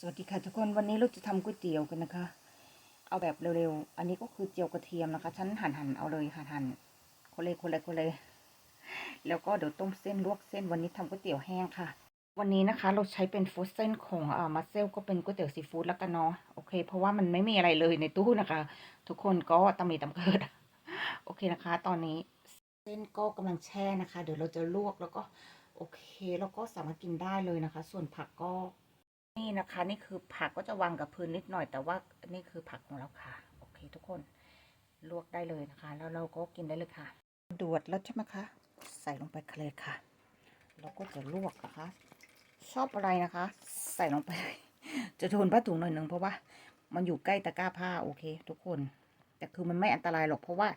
สวัสดีค่ะทุกคนวันนี้เราจะทำก๋วยเตี๋ยวกันนะคะ เอาแบบเร็วๆ อันนี้ก็คือเจียวกระเทียมนะคะฉันหั่นหั่นๆเอาเลยหั่นหั่นคนเลยคนเลยคนเลยแล้วก็เดี๋ยวต้มเส้นลวกเส้นวันนี้ทำก๋วยเตี๋ยวแห้งค่ะ วันนี้นะคะ เราใช้เป็นฟู้ดเส้นของอ่ามาเซลก็เป็นก๋วยเตี๋ยวซีฟู้ดแล้วกันเนาะโอเค เพราะว่ามันไม่มีอะไรเลยในตู้นะคะ ทุกคนก็ตำมีตำเกิดโอเคนะคะ ตอนนี้เส้นก็กำลังแช่นะคะ เดี๋ยวเราจะลวกแล้วก็ โอเค แล้วก็สามารถกินได้เลยนะคะ ส่วนผักก็ นี่นะคะ นี่คือผักก็จะวางกับพื้นนิดหน่อย แต่ว่านี่คือผักของเราค่ะ โอเค ทุกคนลวกได้เลยนะคะ แล้วเราก็กินได้เลยค่ะ ดวดแล้วใช่ไหมคะ ใส่ลงไปเลยค่ะ เราก็จะลวกนะคะ ชอบอะไรนะคะ ใส่ลงไป จะโดนผ้าถุงหน่อยหนึ่งเพราะว่า มันอยู่ใกล้ตะกร้าผ้าโอเค ทุกคน แต่คือมันไม่อันตรายหรอกเพราะว่า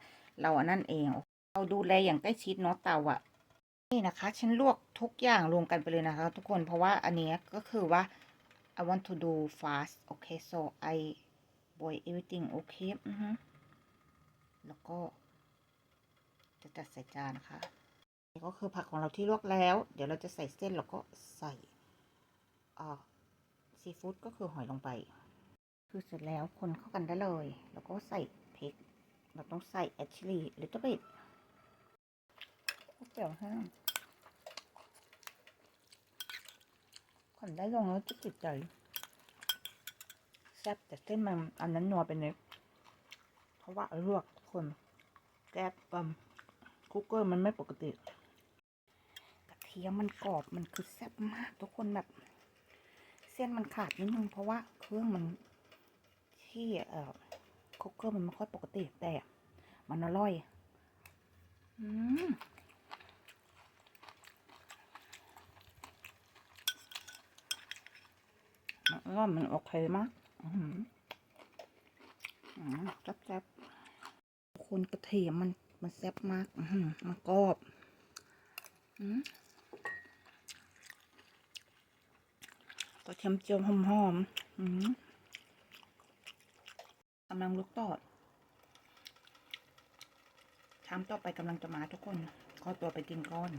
เราอันนั่นเองเราดูแลอย่างใกล้ชิดเนาะเตาอะนี่นะคะ ฉันลวกทุกอย่างรวมกันไปเลยนะคะ ทุกคนเพราะว่าอันนี้ก็คือว่า I want to do fast okay so I boil everything okay อือฮึแล้วก็ จะจัดใส่จานนะคะนี่ก็คือผักของเราที่ลวกแล้ว เดี๋ยวเราจะใส่เส้นแล้วก็ใส่ซีฟู้ดก็คือหอยลงไป คือเสร็จแล้วคนเข้ากันได้เลย แล้วก็ใส่พริก เราต้องใส่ actually little bit ก๋วยเตี๋ยวห้ง คนได้ลงแล้วจะติดใจแซ่บแต่เส้นมันอันนั้นนัวไปเน็ตเพราะว่าลวกคนแก๊สปั๊มคุกเกอร์มันไม่ปกติกระเทียมมันกรอบมันคือแซ่บมากทุกคนแบบ เส้นมันขาดนิดนึงเพราะว่าเครื่องมันที่เอ่อคุกเกอร์มันไม่ค่อยปกติแต่มันอร่อย อืม มันอ ร่อยมันโอเคมากอือหืออืมแซ่บๆคนกระเทียมมันมันแซ่บมากอืมันกรอบอืมกระเทียมเจียวหอมๆอืมกำลังลุกตอดชามต่อไปกำลังจะมาทุกคนขอตัวไปกินก้อน